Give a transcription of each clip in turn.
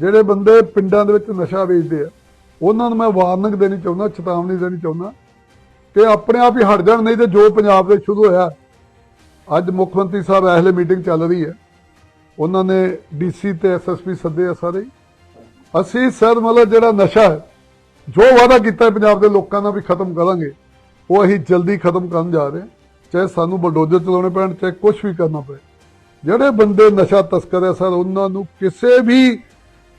ਜਿਹੜੇ ਬੰਦੇ ਪਿੰਡਾਂ ਦੇ ਵਿੱਚ ਨਸ਼ਾ ਵੇਚਦੇ ਆ, ਉਹਨਾਂ ਨੂੰ ਮੈਂ ਵਾਰਨਿੰਗ ਦੇਣੀ ਚਾਹੁੰਦਾ, ਚੇਤਾਵਨੀ ਦੇਣੀ ਚਾਹੁੰਦਾ ਕਿ ਆਪਣੇ ਆਪ ਹੀ ਹਟ ਜਾਣ, ਨਹੀਂ ਤੇ ਜੋ ਪੰਜਾਬ ਦੇ ਸ਼ੁਰੂ ਹੋਇਆ, ਅੱਜ ਮੁੱਖ ਮੰਤਰੀ ਸਾਹਿਬ ਐਹਲੇ ਮੀਟਿੰਗ ਚੱਲ ਰਹੀ ਹੈ। ਉਹਨਾਂ ਨੇ ਡੀਸੀ ਤੇ ਐਸਐਸਪੀ ਸੱਦੇ ਆ ਸਾਰੇ। ਅਸੀਂ ਸਰ, ਮਤਲਬ ਜਿਹੜਾ ਨਸ਼ਾ ਹੈ, ਜੋ ਵਾਅਦਾ ਕੀਤਾ ਪੰਜਾਬ ਦੇ ਲੋਕਾਂ ਨਾਲ ਵੀ ਖਤਮ ਕਰਾਂਗੇ, ਉਹ ਅਸੀਂ ਜਲਦੀ ਖਤਮ ਕਰਨ ਜਾ ਰਹੇ ਹਾਂ। ਚਾਹੇ ਸਾਨੂੰ ਬਲਡੋਜ਼ਰ ਚਲਾਉਣੇ ਪੈਣ, ਚਾਹੇ ਕੁਝ ਵੀ ਕਰਨਾ ਪਏ। ਜਿਹੜੇ ਬੰਦੇ ਨਸ਼ਾ ਤਸਕਰ ਹੈ ਸਰ, ਉਹਨਾਂ ਨੂੰ ਕਿਸੇ ਵੀ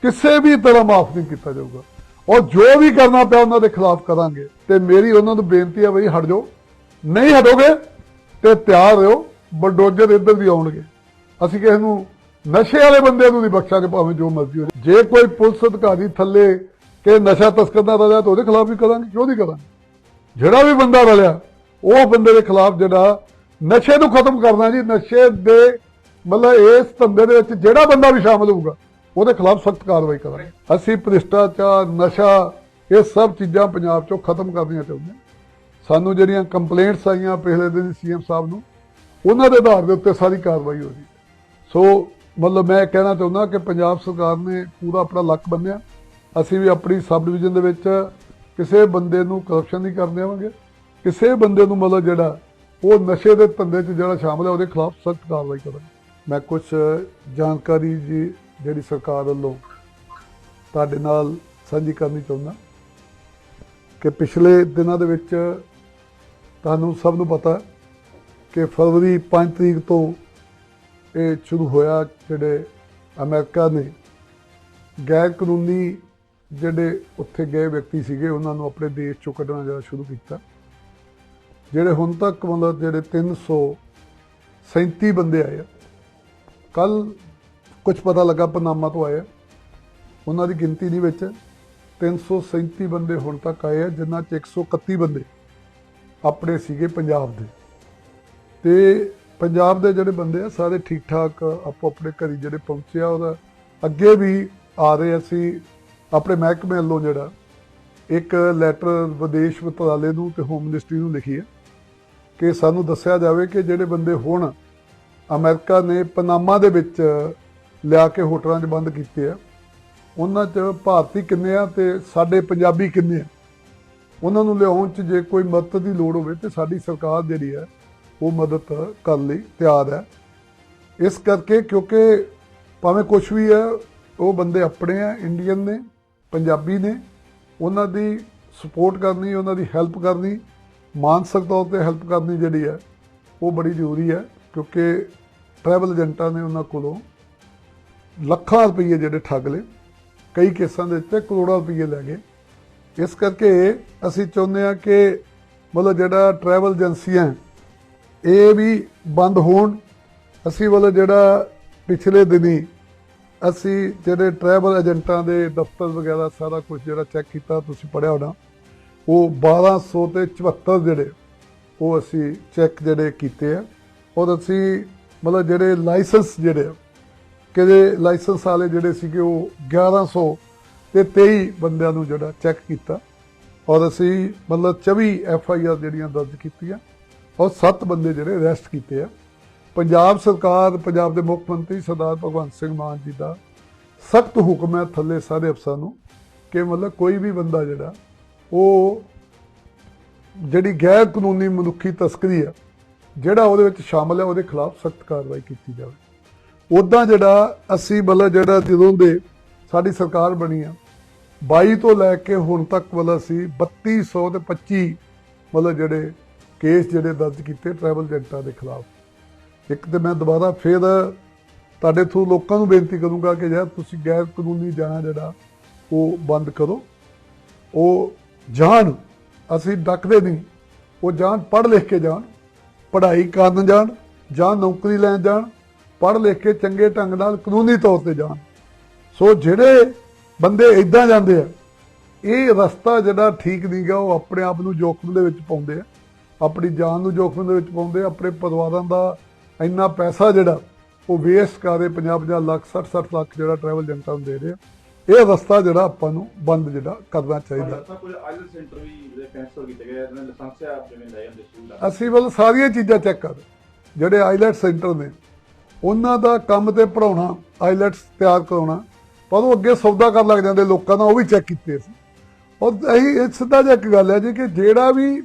ਕਿਸੇ ਵੀ ਤਰ੍ਹਾਂ ਮਾਫ ਨਹੀਂ ਕੀਤਾ ਜਾਊਗਾ। ਔਰ ਜੋ ਵੀ ਕਰਨਾ ਪਿਆ ਉਹਨਾਂ ਦੇ ਖਿਲਾਫ ਕਰਾਂਗੇ। ਤੇ ਮੇਰੀ ਉਹਨਾਂ ਨੂੰ ਬੇਨਤੀ ਹੈ ਬਈ ਹਟ ਜਾਓ। ਨਹੀਂ ਹਟੋਗੇ ਤੇ ਤਿਆਰ ਰਹੋ। ਬਲਡੋਜ਼ਰ ਇੱਧਰ ਵੀ ਆਉਣਗੇ। ਅਸੀਂ ਕਿਸੇ ਨੂੰ ਨਸ਼ੇ ਵਾਲੇ ਬੰਦੇ ਨੂੰ ਨਹੀਂ ਬਖਸ਼ਾਂਗੇ, ਭਾਵੇਂ ਜੋ ਮਰਜ਼ੀ ਹੋ ਜੇ ਕੋਈ ਪੁਲਿਸ ਅਧਿਕਾਰੀ ਥੱਲੇ ਕਿ ਨਸ਼ਾ ਤਸਕਰ ਦਾ ਰਲਿਆ ਤਾਂ ਉਹਦੇ ਖਿਲਾਫ ਵੀ ਕਰਾਂਗੇ, ਕਿਉਂ ਨਹੀਂ ਕਰਾਂਗੇ? ਜਿਹੜਾ ਵੀ ਬੰਦਾ ਰਲਿਆ, ਉਹ ਬੰਦੇ ਦੇ ਖਿਲਾਫ ਜਿਹੜਾ ਨਸ਼ੇ ਨੂੰ ਖਤਮ ਕਰਨਾ ਜੀ, ਨਸ਼ੇ ਦੇ ਮਤਲਬ ਇਸ ਧੰਦੇ ਦੇ ਵਿੱਚ ਜਿਹੜਾ ਬੰਦਾ ਵੀ ਸ਼ਾਮਲ ਹੋਊਗਾ ਉਹਦੇ ਖਿਲਾਫ ਸਖਤ ਕਾਰਵਾਈ ਕਰਾਂਗੇ। ਅਸੀਂ ਭ੍ਰਿਸ਼ਟਾਚਾਰ, ਨਸ਼ਾ, ਇਹ ਸਭ ਚੀਜ਼ਾਂ ਪੰਜਾਬ ਚੋਂ ਖਤਮ ਕਰਨੀਆਂ ਚਾਹੁੰਦੇ ਹਾਂ। ਸਾਨੂੰ ਜਿਹੜੀਆਂ ਕੰਪਲੇਂਟਸ ਆਈਆਂ ਪਿਛਲੇ ਦਿਨ ਸੀਐਮ ਸਾਹਿਬ ਨੂੰ, ਉਹਨਾਂ ਦੇ ਆਧਾਰ ਦੇ ਉੱਤੇ ਸਾਰੀ ਕਾਰਵਾਈ ਹੋ ਰਹੀ ਸੋ, ਮਤਲਬ ਮੈਂ ਕਹਿਣਾ ਚਾਹੁੰਦਾ ਕਿ ਪੰਜਾਬ ਸਰਕਾਰ ਨੇ ਪੂਰਾ ਆਪਣਾ ਲੱਕ ਬੰਨਿਆ। ਅਸੀਂ ਵੀ ਆਪਣੀ ਸਬ ਡਿਵੀਜ਼ਨ ਦੇ ਵਿੱਚ ਕਿਸੇ ਬੰਦੇ ਨੂੰ ਕਰਪਸ਼ਨ ਨਹੀਂ ਕਰਨ ਦੇਵਾਂਗੇ। ਕਿਸੇ ਬੰਦੇ ਨੂੰ ਮਤਲਬ ਜਿਹੜਾ ਉਹ ਨਸ਼ੇ ਦੇ ਧੰਦੇ 'ਚ ਜਿਹੜਾ ਸ਼ਾਮਲ ਹੈ, ਉਹਦੇ ਖਿਲਾਫ ਸਖਤ ਕਾਰਵਾਈ ਕਰਾਂਗੇ। ਮੈਂ ਕੁਝ ਜਾਣਕਾਰੀ ਜੀ ਜਿਹੜੀ ਸਰਕਾਰ ਵੱਲੋਂ ਤੁਹਾਡੇ ਨਾਲ ਸਾਂਝੀ ਕਰਨੀ ਚਾਹੁੰਦਾ ਕਿ ਪਿਛਲੇ ਦਿਨਾਂ ਦੇ ਵਿੱਚ ਤੁਹਾਨੂੰ ਸਭ ਨੂੰ ਪਤਾ ਕਿ ਫਰਵਰੀ 5 ਤਰੀਕ ਤੋਂ ਇਹ ਸ਼ੁਰੂ ਹੋਇਆ ਜਿਹੜੇ ਅਮਰੀਕਾ ਨੇ ਗੈਰ ਕਾਨੂੰਨੀ ਜਿਹੜੇ ਉੱਥੇ ਗਏ ਵਿਅਕਤੀ ਸੀਗੇ, ਉਹਨਾਂ ਨੂੰ ਆਪਣੇ ਦੇਸ਼ ਚੋਂ ਕੱਢਣਾ ਜਿਹੜਾ ਸ਼ੁਰੂ ਕੀਤਾ। ਜਿਹੜੇ ਹੁਣ ਤੱਕ ਮਤਲਬ ਜਿਹੜੇ 337 ਬੰਦੇ ਆਏ ਆ ਕੱਲ ਕੁਝ ਪਤਾ ਲੱਗਾ ਪਨਾਮਾ ਤੋਂ ਆਏ ਉਹਨਾਂ ਦੀ ਗਿਣਤੀ ਨਹੀਂ ਵਿੱਚ। 337 ਬੰਦੇ ਹੁਣ ਤੱਕ ਆਏ ਆ ਜਿਨ੍ਹਾਂ ਚ 131 ਬੰਦੇ ਆਪਣੇ ਸੀਗੇ ਪੰਜਾਬ ਦੇ। ਤੇ ਪੰਜਾਬ ਦੇ ਜਿਹੜੇ ਬੰਦੇ ਆ, ਸਾਰੇ ਠੀਕ ਠਾਕ ਆਪੋ ਆਪਣੇ ਘਰੀ ਜਿਹੜੇ ਪਹੁੰਚੇ ਆ, ਉਹਦਾ ਅੱਗੇ ਵੀ ਆ ਰਹੇ ਅਸੀਂ ਆਪਣੇ ਮਹਿਕਮੇ ਵੱਲੋਂ ਜਿਹੜਾ ਇੱਕ ਲੈਟਰ ਵਿਦੇਸ਼ ਮੰਤਰਾਲੇ ਨੂੰ ਤੇ ਹੋਮ ਮਿਨਿਸਟਰੀ ਨੂੰ ਲਿਖੀ ਹੈ ਕਿ ਸਾਨੂੰ ਦੱਸਿਆ ਜਾਵੇ ਕਿ ਜਿਹੜੇ ਬੰਦੇ ਹੁਣ ਅਮਰੀਕਾ ਨੇ ਪਨਾਮਾ ਦੇ ਵਿੱਚ ਲਿਆ ਕੇ ਹੋਟਲਾਂ 'ਚ ਬੰਦ ਕੀਤੇ ਆ। ਉਹਨਾਂ 'ਚ ਭਾਰਤੀ ਕਿੰਨੇ ਆ ਤੇ ਸਾਡੇ ਪੰਜਾਬੀ ਕਿੰਨੇ ਆ? ਉਹਨਾਂ ਨੂੰ ਲਿਆਉਣ 'ਚ ਜੇ ਕੋਈ ਮਦਦ ਦੀ ਲੋੜ ਹੋਵੇ ਤੇ ਸਾਡੀ ਸਰਕਾਰ ਜਿਹੜੀ ਹੈ, ਉਹ ਮਦਦ ਕਰਨ ਲਈ ਤਿਆਰ ਹੈ। ਇਸ ਕਰਕੇ ਕਿਉਂਕਿ ਭਾਵੇਂ ਕੁਝ ਵੀ ਹੈ, ਉਹ ਬੰਦੇ ਆਪਣੇ ਆ ਇੰਡੀਅਨ ਨੇ, ਪੰਜਾਬੀ ਨੇ, ਉਹਨਾਂ ਦੀ ਸਪੋਰਟ ਕਰਨੀ, ਉਹਨਾਂ ਦੀ ਹੈਲਪ ਕਰਨੀ, ਮਾਨਸਿਕ ਤੌਰ ਤੇ ਹੈਲਪ ਕਰਨੀ ਜਿਹੜੀ ਹੈ, ਉਹ ਬੜੀ ਜ਼ਰੂਰੀ ਹੈ ਕਿਉਂਕਿ ਟਰੈਵਲ ਏਜੰਟਾਂ ਨੇ ਉਹਨਾਂ ਕੋਲੋਂ ਲੱਖਾਂ ਰੁਪਏ ਜਿਹੜੇ ਠੱਗ ਲਏ ਕਈ ਕੇਸਾਂ ਦੇ ਵਿੱਚ ਕਰੋੜਾਂ ਰੁਪਏ ਲੈ ਗਏ। ਇਸ ਕਰਕੇ ਅਸੀਂ ਚਾਹੁੰਦੇ ਹਾਂ ਕਿ ਮਤਲਬ ਜਿਹੜਾ ਟਰੈਵਲ ਏਜੰਸੀਆਂ ਇਹ ਵੀ ਬੰਦ ਹੋਣ। ਅਸੀਂ ਵੱਲ ਜਿਹੜਾ ਪਿਛਲੇ ਦਿਨੀ ਅਸੀਂ ਜਿਹੜੇ ਟਰੈਵਲ ਏਜੰਟਾਂ ਦੇ ਦਫ਼ਤਰ ਵਗੈਰਾ ਸਾਰਾ ਕੁਝ ਜਿਹੜਾ ਚੈੱਕ ਕੀਤਾ ਤੁਸੀਂ ਪੜਿਆ ਹੋਣਾ ਉਹ 1200 ਤੇ 74 ਜਿਹੜੇ ਉਹ ਅਸੀਂ ਚੈੱਕ ਜਿਹੜੇ ਕੀਤੇ ਆ। ਔਰ ਅਸੀਂ ਮਤਲਬ ਜਿਹੜੇ ਲਾਇਸੈਂਸ ਜਿਹੜੇ ਆ, ਕਿ ਜੇ ਲਾਇਸੈਂਸ ਵਾਲੇ ਜਿਹੜੇ ਸੀਗੇ ਉਹ 1100 ਤੇ 23 ਬੰਦਿਆਂ ਨੂੰ ਜਿਹੜਾ ਚੈੱਕ ਕੀਤਾ। ਔਰ ਅਸੀਂ ਮਤਲਬ 24 ਐਫ ਆਈ ਆਰ ਜਿਹੜੀਆਂ ਦਰਜ ਕੀਤੀਆਂ, ਔਰ 7 ਬੰਦੇ ਜਿਹੜੇ ਅਰੈਸਟ ਕੀਤੇ ਆ। ਪੰਜਾਬ ਸਰਕਾਰ, ਪੰਜਾਬ ਦੇ ਮੁੱਖ ਮੰਤਰੀ ਸਰਦਾਰ ਭਗਵੰਤ ਸਿੰਘ ਮਾਨ ਜੀ ਦਾ ਸਖਤ ਹੁਕਮ ਹੈ ਥੱਲੇ ਸਾਰੇ ਅਫਸਰਾਂ ਨੂੰ ਕਿ ਮਤਲਬ ਕੋਈ ਵੀ ਬੰਦਾ ਜਿਹੜਾ, ਉਹ ਜਿਹੜੀ ਗੈਰ ਕਾਨੂੰਨੀ ਮਨੁੱਖੀ ਤਸਕਰੀ ਆ, ਜਿਹੜਾ ਉਹਦੇ ਵਿੱਚ ਸ਼ਾਮਲ ਹੈ, ਉਹਦੇ ਖਿਲਾਫ ਸਖਤ ਕਾਰਵਾਈ ਕੀਤੀ ਜਾਵੇ। ਉਦਾਂ ਜਿਹੜਾ ਅਸੀਂ ਮਤਲਬ ਜਿਹੜਾ ਜਦੋਂ ਦੇ ਸਾਡੀ ਸਰਕਾਰ ਬਣੀ ਆ 22 ਤੋਂ ਲੈ ਕੇ ਹੁਣ ਤੱਕ ਮਤਲਬ ਅਸੀਂ 3200 ਤੇ 25 ਮਤਲਬ ਜਿਹੜੇ ਕੇਸ ਜਿਹੜੇ ਦਰਜ ਕੀਤੇ ਟਰੈਵਲ ਏਜੰਟਾਂ ਦੇ ਖਿਲਾਫ। ਇੱਕ ਤੇ ਮੈਂ ਦੁਬਾਰਾ ਫੇਰ ਤੁਹਾਡੇ ਥਰੂ ਲੋਕਾਂ ਨੂੰ ਬੇਨਤੀ ਕਰੂੰਗਾ ਕਿ ਯਾਰ ਤੁਸੀਂ ਗੈਰ ਕਾਨੂੰਨੀ ਜਾਣਾ ਜਿਹੜਾ, ਉਹ ਬੰਦ ਕਰੋ। ਉਹ ਜਾਣ, ਅਸੀਂ ਡੱਕਦੇ ਨਹੀਂ। ਉਹ ਜਾਣ, ਪੜ੍ਹ ਲਿਖ ਕੇ ਜਾਣ, ਪੜ੍ਹਾਈ ਕਰਨ ਜਾਣ ਜਾਂ ਨੌਕਰੀ ਲੈਣ ਜਾਣ ਪੜ੍ਹ ਲਿਖ ਕੇ ਚੰਗੇ ਢੰਗ ਨਾਲ ਕਾਨੂੰਨੀ ਤੌਰ ਤੇ ਜਾਣ। ਸੋ ਜਿਹੜੇ ਬੰਦੇ ਇਦਾਂ ਜਾਂਦੇ ਆ ਇਹ ਰਸਤਾ ਜਿਹੜਾ ਠੀਕ ਨਹੀਂ ਗਾ ਉਹ ਆਪਣੇ ਆਪ ਨੂੰ ਜੋਖਮ ਦੇ ਵਿੱਚ ਪਾਉਂਦੇ ਆ। ਆਪਣੀ ਜਾਨ ਨੂੰ ਜੋਖਮ ਦੇ ਵਿੱਚ ਪਾਉਂਦੇ ਆ ਆਪਣੇ ਪਰਿਵਾਰਾਂ ਦਾ ਇੰਨਾ ਪੈਸਾ ਜਿਹੜਾ ਉਹ ਵੇਸਟ ਕਰਦੇ 50-50 ਲੱਖ 60-60 ਲੱਖ ਜਿਹੜਾ ਟਰੈਵਲ ਏਜੰਟਾਂ ਨੂੰ ਦੇ ਰਹੇ ਆ। ਇਹ ਰਸਤਾ ਜਿਹੜਾ ਆਪਾਂ ਨੂੰ ਬੰਦ ਜਿਹੜਾ ਕਰਨਾ ਚਾਹੀਦਾ। ਸਰ ਕੁਝ ਆਈਲਟ ਸੈਂਟਰ ਵੀ ਜਿਹੜੇ ਕੈਂਸਲ ਕੀਤੇ ਗਏ ਇਹਨਾਂ ਲਾਇਸੈਂਸਿਆ ਜਿਵੇਂ ਲੈ ਜਾਂਦੇ ਸਟੂਡੈਂਟ ਅਸੀਂ ਵੱਲ ਸਾਰੀਆਂ ਚੀਜ਼ਾਂ ਚੈੱਕ ਕਰ ਜਿਹੜੇ ਆਈਲੈਟ ਸੈਂਟਰ ਨੇ ਉਹਨਾਂ ਦਾ ਕੰਮ ਤੇ ਪੜਾਉਣਾ ਆਈਲੈਟਸ ਤਿਆਰ ਕਰਾਉਣਾ, ਪਰ ਉਹ ਅੱਗੇ ਸੌਦਾ ਕਰਨ ਲੱਗ ਜਾਂਦੇ ਲੋਕਾਂ ਦਾ, ਉਹ ਵੀ ਚੈੱਕ ਕੀਤੇ ਸੀ। ਔਰ ਇਹੀ, ਇਹ ਸਿੱਧਾ ਜਿਹਾ ਇੱਕ ਗੱਲ ਹੈ ਜੀ ਕਿ ਜਿਹੜਾ ਵੀ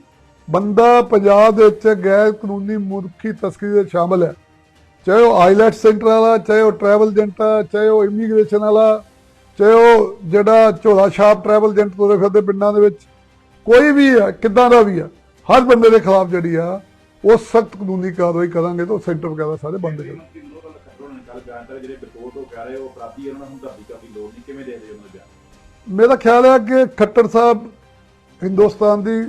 ਬੰਦਾ ਪੰਜਾਬ ਦੇ ਵਿੱਚ ਗੈਰ ਕਾਨੂੰਨੀ ਮੁਲਕੀ ਤਸਕਰੀ ਦੇ ਸ਼ਾਮਲ ਹੈ, ਚਾਹੇ ਉਹ ਆਈਲੈਟ ਸੈਂਟਰ ਵਾਲਾ, ਚਾਹੇ ਉਹ ਟਰੈਵਲ ਏਜੰਟ ਆ, ਚਾਹੇ ਉਹ ਇਮੀਗ੍ਰੇਸ਼ਨ ਵਾਲਾ, ਚਾਹੇ ਉਹ ਜਿਹੜਾ ਝੋਲਾ ਛਾਪ ਟਰੈਵਲ ਏਜੰਟ ਤੁਰੇ ਫਿਰਦੇ ਪਿੰਡਾਂ ਦੇ ਵਿੱਚ, ਕੋਈ ਵੀ ਹੈ, ਕਿੱਦਾਂ ਦਾ ਵੀ ਆ ਹਰ ਬੰਦੇ ਦੇ ਖਿਲਾਫ ਜਿਹੜੀ ਆ, ਉਹ ਸਖਤ ਕਾਨੂੰਨੀ ਕਾਰਵਾਈ ਕਰਾਂਗੇ ਤਾਂ ਸੈਂਟਰ ਵਗੈਰਾ ਸਾਰੇ ਬੰਦ ਕਰਾਂਗੇ ਗੱਲ ਖੱਟੋ ਜਿਹੜੇ ਰਿਪੋਰਟ ਉਹ ਕਹਿ ਰਹੇ, ਉਹ ਅਪਰਾਧੀ ਉਹਨਾਂ ਨੂੰ ਹਮਦਰਦੀ ਕਰਨ ਲੋੜ ਨਹੀਂ। ਕਿਵੇਂ ਦੇਖਦੇ ਉਹਨਾਂ ਦੇ ਬਿਆਨ? ਮੇਰਾ ਖਿਆਲ ਹੈ ਕਿ ਖੱਟਰ ਸਾਹਿਬ ਹਿੰਦੁਸਤਾਨ ਦੀ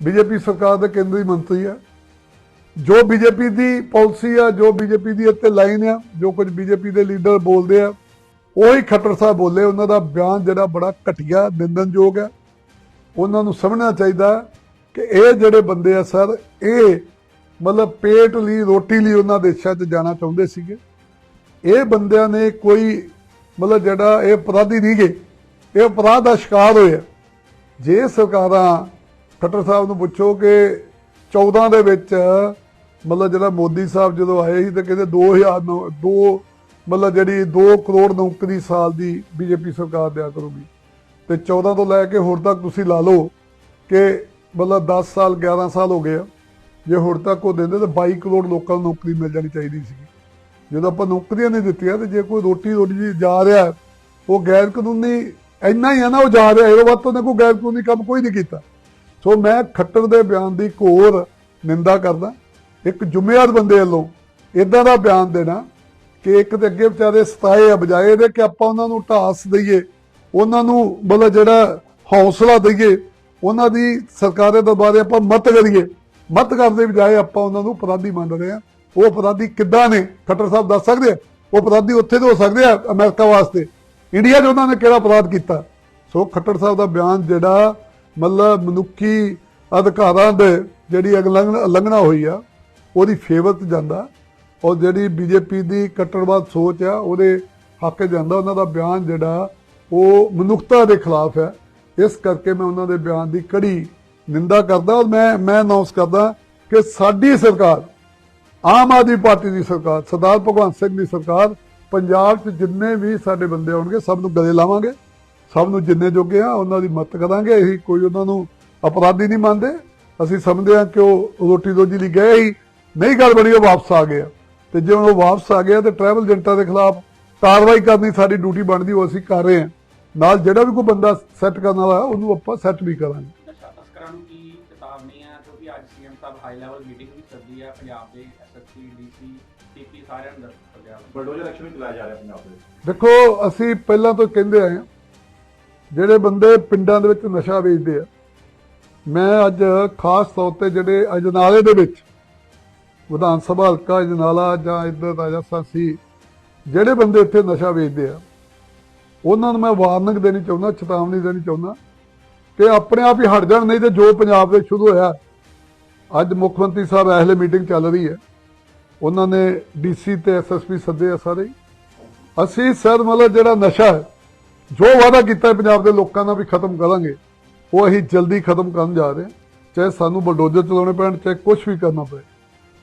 ਬੀਜੇਪੀ ਸਰਕਾਰ ਦੇ ਕੇਂਦਰੀ ਮੰਤਰੀ ਹੈ ਜੋ ਬੀਜੇਪੀ ਦੀ ਪਾਲਿਸੀ ਆ, ਜੋ ਬੀਜੇਪੀ ਦੀ ਇੱਥੇ ਲਾਈਨ ਆ, ਜੋ ਕੁਝ ਬੀਜੇਪੀ ਦੇ ਲੀਡਰ ਬੋਲਦੇ ਆ, ਉਹੀ ਖੱਟਰ ਸਾਹਿਬ ਬੋਲੇ। ਉਹਨਾਂ ਦਾ ਬਿਆਨ ਜਿਹੜਾ ਬੜਾ ਘਟੀਆ ਨਿੰਦਨਯੋਗ ਹੈ ਉਹਨਾਂ ਨੂੰ ਸਮਝਣਾ ਚਾਹੀਦਾ ਕਿ ਇਹ ਜਿਹੜੇ ਬੰਦੇ ਆ ਸਰ, ਇਹ ਮਤਲਬ ਪੇਟ ਲਈ, ਰੋਟੀ ਲਈ ਉਹਨਾਂ ਦੇਸ਼ਾਂ 'ਚ ਜਾਣਾ ਚਾਹੁੰਦੇ ਸੀਗੇ। ਇਹ ਬੰਦਿਆਂ ਨੇ ਕੋਈ ਮਤਲਬ ਜਿਹੜਾ ਇਹ ਅਪਰਾਧੀ ਨਹੀਂ ਗਏ। ਇਹ ਅਪਰਾਧ ਦਾ ਸ਼ਿਕਾਰ ਹੋਏ ਆ। ਜੇ ਸਰਕਾਰਾਂ, ਖੱਟਰ ਸਾਹਿਬ ਨੂੰ ਪੁੱਛੋ ਕਿ 14 ਦੇ ਵਿੱਚ ਮਤਲਬ ਜਿਹੜਾ ਮੋਦੀ ਸਾਹਿਬ ਜਦੋਂ ਆਏ ਸੀ ਤਾਂ ਕਹਿੰਦੇ 2000 ਨੌ- ਦੋ ਮਤਲਬ ਜਿਹੜੀ 2 ਕਰੋੜ ਨੌਕਰੀ ਸਾਲ ਦੀ ਬੀਜੇਪੀ ਸਰਕਾਰ ਦਿਆ ਕਰੂਗੀ। ਤੇ 14 ਤੋਂ ਲੈ ਕੇ ਹੁਣ ਤੱਕ ਤੁਸੀਂ ਲਾ ਲਓ ਕਿ ਮਤਲਬ 10 ਸਾਲ 11 ਸਾਲ ਹੋ ਗਏ ਆ। ਜੇ ਹੁਣ ਤੱਕ ਉਹ ਦਿੰਦੇ ਤਾਂ 22 ਕਰੋੜ ਲੋਕਾਂ ਨੂੰ ਨੌਕਰੀ ਮਿਲ ਜਾਣੀ ਚਾਹੀਦੀ ਸੀ। ਜਦੋਂ ਆਪਾਂ ਨੌਕਰੀਆਂ ਨਹੀਂ ਦਿੱਤੀਆਂ ਤੇ ਜੇ ਕੋਈ ਰੋਟੀ ਰੋਟੀ ਜਾ ਰਿਹਾ, ਉਹ ਗੈਰ ਕਾਨੂੰਨੀ ਇੰਨਾ ਹੀ ਆ ਨਾ ਉਹ ਜਾ ਰਿਹਾ ਇਹੋ ਵੱਧ ਤੋਂ ਉਹਨੇ ਕੋਈ ਗੈਰ ਕਾਨੂੰਨੀ ਕੰਮ ਕੋਈ ਨਹੀਂ ਕੀਤਾ। ਸੋ ਮੈਂ ਖੱਟਰ ਦੇ ਬਿਆਨ ਦੀ ਘੋਰ ਨਿੰਦਾ ਕਰਦਾ। ਇੱਕ ਜ਼ਿੰਮੇਵਾਰ ਬੰਦੇ ਵੱਲੋਂ ਇਦਾਂ ਦਾ ਬਿਆਨ ਦੇਣਾ ਕਿ ਇੱਕ ਤੇ ਅੱਗੇ ਵਿਚਾਰੇ ਸਤਾਏ ਆ ਬਜਾਏ ਇਹਦੇ ਕਿ ਆਪਾਂ ਉਹਨਾਂ ਨੂੰ ਢਾਸ ਦਈਏ, ਉਹਨਾਂ ਨੂੰ ਮਤਲਬ ਜਿਹੜਾ ਹੌਸਲਾ ਦਈਏ, ਉਹਨਾਂ ਦੀ ਸਰਕਾਰ ਦਰਬਾਰੇ ਆਪਾਂ ਮਤ ਕਰੀਏ। ਮਤ ਕਰਨ ਦੇ ਬਜਾਏ ਆਪਾਂ ਉਹਨਾਂ ਨੂੰ ਅਪਰਾਧੀ ਮੰਨ ਰਹੇ ਆ। ਉਹ ਅਪਰਾਧੀ ਕਿੱਦਾਂ ਨੇ, ਖੱਟਰ ਸਾਹਿਬ ਦੱਸ ਸਕਦੇ ਆ? ਉਹ ਅਪਰਾਧੀ ਉੱਥੇ ਦੇ ਹੋ ਸਕਦੇ ਆ ਅਮਰੀਕਾ ਵਾਸਤੇ। ਇੰਡੀਆ 'ਚ ਉਹਨਾਂ ਨੇ ਕਿਹੜਾ ਅਪਰਾਧ ਕੀਤਾ? ਸੋ ਖੱਟਰ ਸਾਹਿਬ ਦਾ ਬਿਆਨ ਜਿਹੜਾ, ਮਤਲਬ ਮਨੁੱਖੀ ਅਧਿਕਾਰਾਂ ਦੇ ਜਿਹੜੀ ਉਲੰਘਣਾ ਹੋਈ ਆ, ਉਹਦੀ ਫੇਵਰ 'ਚ ਜਾਂਦਾ। ਔਰ ਜਿਹੜੀ ਬੀਜੇਪੀ ਦੀ ਕੱਟੜਵਾਦ ਸੋਚ ਆ, ਉਹਦੇ ਹੱਕ 'ਚ ਜਾਂਦਾ। ਉਹਨਾਂ ਦਾ ਬਿਆਨ ਜਿਹੜਾ, ਉਹ ਮਨੁੱਖਤਾ ਦੇ ਖਿਲਾਫ ਹੈ ਇਸ ਕਰਕੇ ਮੈਂ ਉਹਨਾਂ ਦੇ ਬਿਆਨ ਦੀ ਕੜੀ ਨਿੰਦਾ ਕਰਦਾ ਔਰ ਮੈਂ ਮੈਂ ਅਨਾਉਂਸ ਕਰਦਾ ਕਿ ਸਾਡੀ ਸਰਕਾਰ ਆਮ ਆਦਮੀ ਪਾਰਟੀ ਦੀ ਸਰਕਾਰ, ਸਰਦਾਰ ਭਗਵੰਤ ਸਿੰਘ ਦੀ ਸਰਕਾਰ, ਪੰਜਾਬ 'ਚ ਜਿੰਨੇ ਵੀ ਸਾਡੇ ਬੰਦੇ ਆਉਣਗੇ, ਸਭ ਨੂੰ ਗਲੇ ਲਾਵਾਂਗੇ। ਸਭ ਨੂੰ ਜਿੰਨੇ ਜੋਗੇ ਆ, ਉਹਨਾਂ ਦੀ ਮਦਦ ਕਰਾਂਗੇ। ਅਸੀਂ ਕੋਈ ਉਹਨਾਂ ਨੂੰ ਅਪਰਾਧੀ ਨਹੀਂ ਮੰਨਦੇ। ਅਸੀਂ ਸਮਝਦੇ ਹਾਂ ਕਿ ਉਹ ਰੋਟੀ ਰੋਜੀ ਲਈ ਗਏ ਹੀ ਨਹੀਂ, ਗੱਲ ਬਣੀ, ਉਹ ਵਾਪਸ ਆ ਗਏ ਆ। ਤੇ ਜੇ ਉਹ ਵਾਪਸ ਆ ਗਿਆ ਤੇ ਟਰੈਵਲ ਏਜੰਟਾਂ ਦੇ ਖਿਲਾਫ ਕਾਰਵਾਈ ਕਰਨੀ ਸਾਡੀ ਡਿਊਟੀ ਬਣਦੀ, ਉਹ ਅਸੀਂ ਕਰ ਰਹੇ ਹਾਂ। ਨਾਲ ਜਿਹੜਾ ਵੀ ਕੋਈ ਬੰਦਾ ਸੈੱਟ ਕਰਨ ਵਾਲਾ, ਉਹਨੂੰ ਆਪਾਂ ਸੈੱਟ ਵੀ ਕਰਾਂਗੇ। ਤਸਕਰਾਂ ਨੂੰ ਕੀ ਚੇਤਾਵਨੀ ਹੈ? ਕਿਉਂਕਿ ਅੱਜ CM sahib high level meeting ਵੀ ਸੱਦੀ ਹੈ ਪੰਜਾਬ ਦੇ ਸਾਰਿਆਂ ਨੂੰ ਸੱਦਿਆ ਬਲਡੋਜ਼ਰ ਐਕਸ਼ਨ ਵੀ ਚਲਾਇਆ ਜਾ ਰਿਹਾ ਪੰਜਾਬ ਦੇ ਵਿੱਚ। ਦੇਖੋ ਅਸੀਂ ਪਹਿਲਾਂ ਤੋਂ ਕਹਿੰਦੇ ਆਏ ਹਾਂ ਜਿਹੜੇ ਬੰਦੇ ਪਿੰਡਾਂ ਦੇ ਵਿੱਚ ਨਸ਼ਾ ਵੇਚਦੇ ਆ ਮੈਂ ਅੱਜ ਖਾਸ ਤੌਰ ਤੇ ਜਿਹੜੇ ਅਜਨਾਲੇ ਦੇ ਵਿੱਚ ਵਿਧਾਨ ਸਭਾ ਹਲਕਾ ਅਜਨਾਲਾ ਜਾਂ ਇੱਧਰ ਰਾਜਸਥਾਨ ਸੀ ਜਿਹੜੇ ਬੰਦੇ ਇੱਥੇ ਨਸ਼ਾ ਵੇਚਦੇ ਆ ਉਹਨਾਂ ਨੂੰ ਮੈਂ ਵਾਰਨਿੰਗ ਦੇਣੀ ਚਾਹੁੰਦਾ ਚੇਤਾਵਨੀ ਦੇਣੀ ਚਾਹੁੰਦਾ ਕਿ ਆਪਣੇ ਆਪ ਹੀ ਹਟ ਜਾਣ ਨਹੀਂ ਤੇ ਜੋ ਪੰਜਾਬ ਦੇ ਸ਼ੁਰੂ ਹੋਇਆ ਅੱਜ ਮੁੱਖ ਮੰਤਰੀ ਸਾਹਿਬ ਐਸਲੇ ਮੀਟਿੰਗ ਚੱਲ ਰਹੀ ਹੈ। ਉਹਨਾਂ ਨੇ ਡੀਸੀ ਤੇ ਐਸਐਸਪੀ ਸੱਦੇ ਆ ਸਾਰੇ ਹੀ। ਅਸੀਂ ਸਰ ਮਤਲਬ ਜਿਹੜਾ ਨਸ਼ਾ ਹੈ, ਜੋ ਵਾਅਦਾ ਕੀਤਾ ਪੰਜਾਬ ਦੇ ਲੋਕਾਂ ਨਾਲ ਵੀ ਖਤਮ ਕਰਾਂਗੇ, ਉਹ ਅਸੀਂ ਜਲਦੀ ਖਤਮ ਕਰਨ ਜਾ ਰਹੇ ਹਾਂ। ਚਾਹੇ ਸਾਨੂੰ ਬਲਡੋਜ਼ਰ ਚਲਾਉਣੇ ਪੈਣ, ਚਾਹੇ ਕੁਝ ਵੀ ਕਰਨਾ ਪਏ।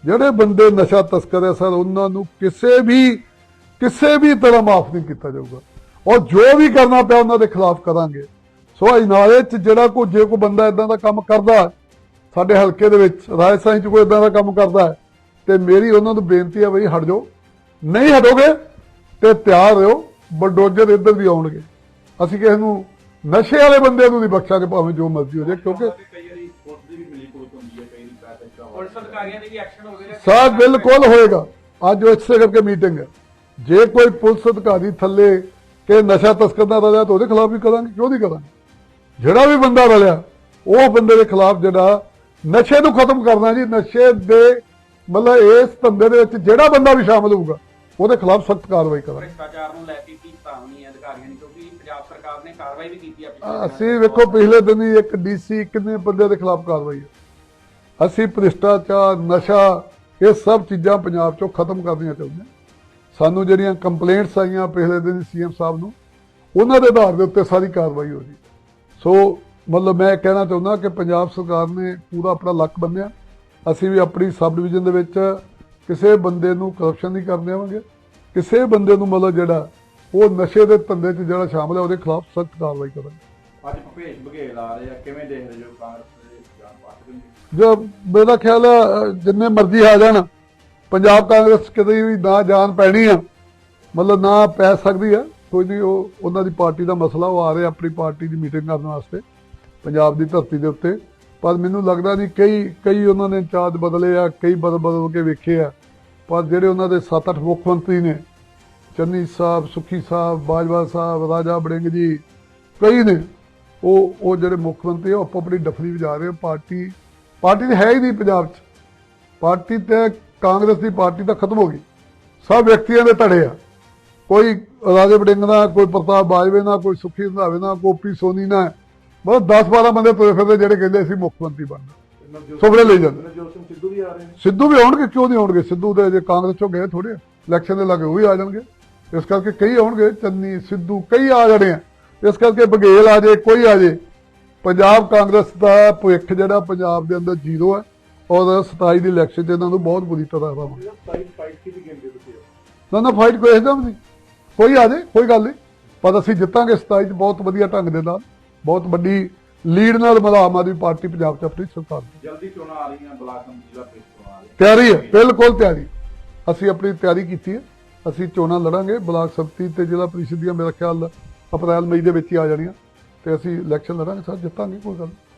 ਜਿਹੜੇ ਬੰਦੇ ਨਸ਼ਾ ਤਸਕਰ ਹੈ ਸਰ, ਉਹਨਾਂ ਨੂੰ ਕਿਸੇ ਵੀ ਕਿਸੇ ਵੀ ਤਰ੍ਹਾਂ ਮਾਫ ਨਹੀਂ ਕੀਤਾ ਜਾਊਗਾ। ਔਰ ਜੋ ਵੀ ਕਰਨਾ ਪਿਆ ਉਹਨਾਂ ਦੇ ਖਿਲਾਫ ਕਰਾਂਗੇ। ਸੋ ਅਜਨਾਲੇ ਚ ਜਿਹੜਾ ਕੋਈ, ਜੇ ਕੋਈ ਬੰਦਾ ਇਦਾਂ ਦਾ ਕੰਮ ਕਰਦਾ ਸਾਡੇ ਹਲਕੇ ਦੇ ਵਿੱਚ, ਰਾਜਸਥਾਨ ਚ ਕੋਈ ਇਦਾਂ ਦਾ ਕੰਮ ਕਰਦਾ ਹੈ ਤੇ ਮੇਰੀ ਉਹਨਾਂ ਨੂੰ ਬੇਨਤੀ ਹੈ ਬਈ ਹਟ ਜਾਓ। ਨਹੀਂ ਹਟੋਗੇ ਤੇ ਤਿਆਰ ਰਹੋ ਬਲਡੋਜ਼ਰ ਇੱਧਰ ਵੀ ਆਉਣਗੇ। ਅਸੀਂ ਕਿਸੇ ਨੂੰ ਨਸ਼ੇ ਵਾਲੇ ਬੰਦੇ ਨੂੰ ਨਹੀਂ ਬਖਸ਼ਾਂਗੇ ਭਾਵੇਂ ਜੋ ਮਰਜ਼ੀ ਹੋ ਜਾਏ ਕਿਉਂਕਿ ਸਾਹ ਬਿਲਕੁਲ ਹੋਏਗਾ। ਅੱਜ ਉਹ ਇਸੇ ਕਰਕੇ ਮੀਟਿੰਗ ਹੈ। ਜੇ ਕੋਈ ਪੁਲਿਸ ਅਧਿਕਾਰੀ ਥੱਲੇ ਕਿ ਨਸ਼ਾ ਤਸਕਰ ਦਾ ਰਲਿਆ ਤਾਂ ਉਹਦੇ ਖਿਲਾਫ ਵੀ ਕਰਾਂਗੇ ਕਿਉਂ ਨਹੀਂ ਕਰਾਂਗੇ? ਜਿਹੜਾ ਵੀ ਬੰਦਾ ਰਲਿਆ ਉਹ ਬੰਦੇ ਦੇ ਖਿਲਾਫ ਜਿਹੜਾ ਨਸ਼ੇ ਨੂੰ ਖਤਮ ਕਰਨਾ ਜੀ ਨਸ਼ੇ ਦੇ ਮਤਲਬ ਇਸ ਧੰਦੇ ਦੇ ਵਿੱਚ ਜਿਹੜਾ ਬੰਦਾ ਵੀ ਸ਼ਾਮਲ ਹੋਊਗਾ ਉਹਦੇ ਖਿਲਾਫ ਸਖਤ ਕਾਰਵਾਈ ਕਰਾਂਗੇ। ਭ੍ਰਿਸ਼ਟਾਚਾਰ ਨੂੰ ਲੈ ਕੇ ਕੀ ਚੇਤਾਵਨੀ ਹੈ ਅਧਿਕਾਰੀਆਂ ਦੀ ਕਿਉਂਕਿ ਪੰਜਾਬ ਸਰਕਾਰ ਨੇ ਕਾਰਵਾਈ ਵੀ ਕੀਤੀ 'ਚ। ਅਸੀਂ ਵੇਖੋ ਪਿਛਲੇ ਦਿਨ ਹੀ ਇੱਕ ਡੀਸੀ ਕਿੰਨੇ ਬੰਦੇ ਦੇ ਖਿਲਾਫ ਕਾਰਵਾਈ ਹੈ। ਅਸੀਂ ਭ੍ਰਿਸ਼ਟਾਚਾਰ ਨਸ਼ਾ ਇਹ ਸਭ ਚੀਜ਼ਾਂ ਪੰਜਾਬ ਚੋਂ ਖਤਮ ਕਰਨੀਆਂ ਚਾਹੁੰਦੇ ਸਾਨੂੰ ਜਿਹੜੀਆਂ ਕੰਪਲੇਂਟਸ ਆਈਆਂ ਪਿਛਲੇ ਦਿਨ ਸੀਐਮ ਸਾਹਿਬ ਨੂੰ ਉਹਨਾਂ ਦੇ ਆਧਾਰ ਦੇ ਉੱਤੇ ਸਾਰੀ ਕਾਰਵਾਈ ਹੋ ਰਹੀ ਸੋ ਮਤਲਬ ਮੈਂ ਕਹਿਣਾ ਚਾਹੁੰਦਾ ਕਿ ਪੰਜਾਬ ਸਰਕਾਰ ਨੇ ਪੂਰਾ ਆਪਣਾ ਲੱਕ ਬੰਨਿਆ। ਅਸੀਂ ਵੀ ਆਪਣੀ ਸਬ ਡਿਵੀਜ਼ਨ ਦੇ ਵਿੱਚ ਕਿਸੇ ਬੰਦੇ ਨੂੰ ਕਰਪਸ਼ਨ ਨਹੀਂ ਕਰਨ ਦੇਵਾਂਗੇ। ਕਿਸੇ ਬੰਦੇ ਨੂੰ ਮਤਲਬ ਜਿਹੜਾ ਉਹ ਨਸ਼ੇ ਦੇ ਧੰਦੇ 'ਚ ਜਿਹੜਾ ਸ਼ਾਮਲ ਹੈ ਉਹਦੇ ਖਿਲਾਫ ਸਖਤ ਕਾਰਵਾਈ ਕਰਾਂਗੇ। ਅੱਜ ਭੁਪੇਸ਼ ਬਘੇਲ ਆ ਰਹੇ ਆ ਕਿਵੇਂ ਦੇਖ ਰਹੇ ਹੋ ਕਾਂਗਰਸ ਦੇ ਜੋ ਮੇਰਾ ਖਿਆਲ ਹੈ ਜਿੰਨੇ ਮਰਜ਼ੀ ਆ ਜਾਣ ਪੰਜਾਬ ਕਾਂਗਰਸ ਕਦੇ ਵੀ ਨਾ ਜਾਣ ਪੈਣੀ ਆ ਮਤਲਬ ਨਾ ਪੈ ਸਕਦੀ ਆ ਕੋਈ ਨਹੀਂ ਉਹ ਉਹਨਾਂ ਦੀ ਪਾਰਟੀ ਦਾ ਮਸਲਾ ਉਹ ਆ ਰਹੇ ਆਪਣੀ ਪਾਰਟੀ ਦੀ ਮੀਟਿੰਗ ਕਰਨ ਵਾਸਤੇ ਪੰਜਾਬ ਦੀ ਧਰਤੀ ਦੇ ਉੱਤੇ। ਪਰ ਮੈਨੂੰ ਲੱਗਦਾ ਨਹੀਂ ਕਈ ਕਈ ਉਹਨਾਂ ਨੇ ਚਾਦ ਬਦਲੇ ਆ, ਕਈ ਬਦਲ ਬਦਲ ਕੇ ਵੇਖੇ ਆ। ਪਰ ਜਿਹੜੇ ਉਹਨਾਂ ਦੇ 7-8 ਮੁੱਖ ਮੰਤਰੀ ਨੇ, ਚੰਨੀ ਸਾਹਿਬ, ਸੁਖੀ ਸਾਹਿਬ, ਬਾਜਵਾ ਸਾਹਿਬ, ਰਾਜਾ ਬੜਿੰਗ ਜੀ, ਕਈ ਨੇ, ਉਹ ਉਹ ਜਿਹੜੇ ਮੁੱਖ ਮੰਤਰੀ ਉਹ ਆਪੋ ਆਪਣੀ ਡਫਲੀ ਵਜਾ ਰਹੇ ਆ। ਪਾਰਟੀ ਪਾਰਟੀ ਤਾਂ ਹੈ ਹੀ ਨਹੀਂ ਪੰਜਾਬ 'ਚ। ਪਾਰਟੀ ਤੇ ਕਾਂਗਰਸ ਦੀ ਪਾਰਟੀ ਤਾਂ ਖਤਮ ਹੋ ਗਈ। ਸਭ ਵਿਅਕਤੀਆਂ ਦੇ ਧੜੇ ਆ। ਕੋਈ ਰਾਜੇ ਬੜਿੰਗ ਦਾ ਕੋਈ ਪ੍ਰਤਾਪ ਬਾਜਵੇ ਨਾਲ, ਕੋਈ ਸੁਖੀ ਰੰਧਾਵੇ ਨਾਲ ਗੋਪੀ ਸੋਨੀ ਨਾਲ ਬਸ 10-12 ਬੰਦੇ ਤੁਰੇ ਫਿਰਦੇ ਜਿਹੜੇ ਕਹਿੰਦੇ ਅਸੀਂ ਮੁੱਖ ਮੰਤਰੀ ਬਣਨਾ। ਸੁਪਨੇ ਲਈ ਜਾਂਦੇ। ਨਵਜੋਤ ਸਿੰਘ ਸਿੱਧੂ ਵੀ ਆ ਰਹੇ ਨੇ। ਸਿੱਧੂ ਵੀ ਆਉਣਗੇ ਕਿਉਂ ਨਹੀਂ ਆਉਣਗੇ? ਸਿੱਧੂ ਦੇ ਜੇ ਕਾਂਗਰਸ ਚੋਂ ਗਏ ਥੋੜੇ ਇਲੈਕਸ਼ਨ ਦੇ ਲਾਗੇ ਉਹ ਵੀ ਆ ਜਾਣਗੇ। ਇਸ ਕਰਕੇ ਕਈ ਆਉਣਗੇ ਚੰਨੀ ਸਿੱਧੂ ਕਈ ਆ ਜਾਣੇ ਆ। ਇਸ ਕਰਕੇ ਬਘੇਲ ਆ ਜੇ ਕੋਈ ਆ ਜੇ। ਪੰਜਾਬ ਕਾਂਗਰਸ ਦਾ ਭਵਿੱਖ ਜਿਹੜਾ ਪੰਜਾਬ ਦੇ ਅੰਦਰ ਜ਼ੀਰੋ ਹੈ ਔਰ 27 ਦੀ ਇਲੈਕਸ਼ਨ 'ਚ ਇਹਨਾਂ ਨੂੰ ਬਹੁਤ ਬੁਰੀ ਤਰ੍ਹਾਂ ਤੁਸੀਂ? ਨਾ ਨਾ ਫਾਈਟ ਕੋਈ ਨਹੀਂ। ਕੋਈ ਆ ਜੇ ਕੋਈ ਗੱਲ ਨਹੀਂ। ਪਰ ਅਸੀਂ ਜਿੱਤਾਂਗੇ 27 ਚ ਬਹੁਤ ਵਧੀਆ ਢੰਗ ਦੇ ਨਾਲ। ਬਹੁਤ ਵੱਡੀ ਲੀਡ ਨਾਲ ਮਤਲਬ ਆਮ ਆਦਮੀ ਪਾਰਟੀ ਪੰਜਾਬ 'ਚ ਆਪਣੀ ਸਰਕਾਰ ਜਲਦੀ ਚੋਣਾਂ ਆ ਰਹੀਆਂ ਬਲਾਕ ਜ਼ਿਲ੍ਹਾ ਪ੍ਰੀਸ਼ਦ ਚੋਣਾਂ ਆ ਰਹੀਆਂ। ਤਿਆਰੀ ਹੈ ਬਿਲਕੁਲ ਤਿਆਰੀ। ਅਸੀਂ ਆਪਣੀ ਤਿਆਰੀ ਕੀਤੀ ਹੈ। ਅਸੀਂ ਚੋਣਾਂ ਲੜਾਂਗੇ ਬਲਾਕ ਸੰਮਤੀ ਤੇ ਜ਼ਿਲ੍ਹਾ ਪ੍ਰੀਸ਼ਦ ਦੀਆਂ ਮੇਰਾ ਖਿਆਲ ਅਪ੍ਰੈਲ ਮਈ ਦੇ ਵਿੱਚ ਹੀ ਆ ਜਾਣੀਆਂ। ਤੇ ਅਸੀਂ ਇਲੈਕਸ਼ਨ ਲੜਾਂਗੇ ਸਰ ਜਿੱਤਾਂਗੇ ਕੋਈ ਗੱਲ ਨਹੀਂ।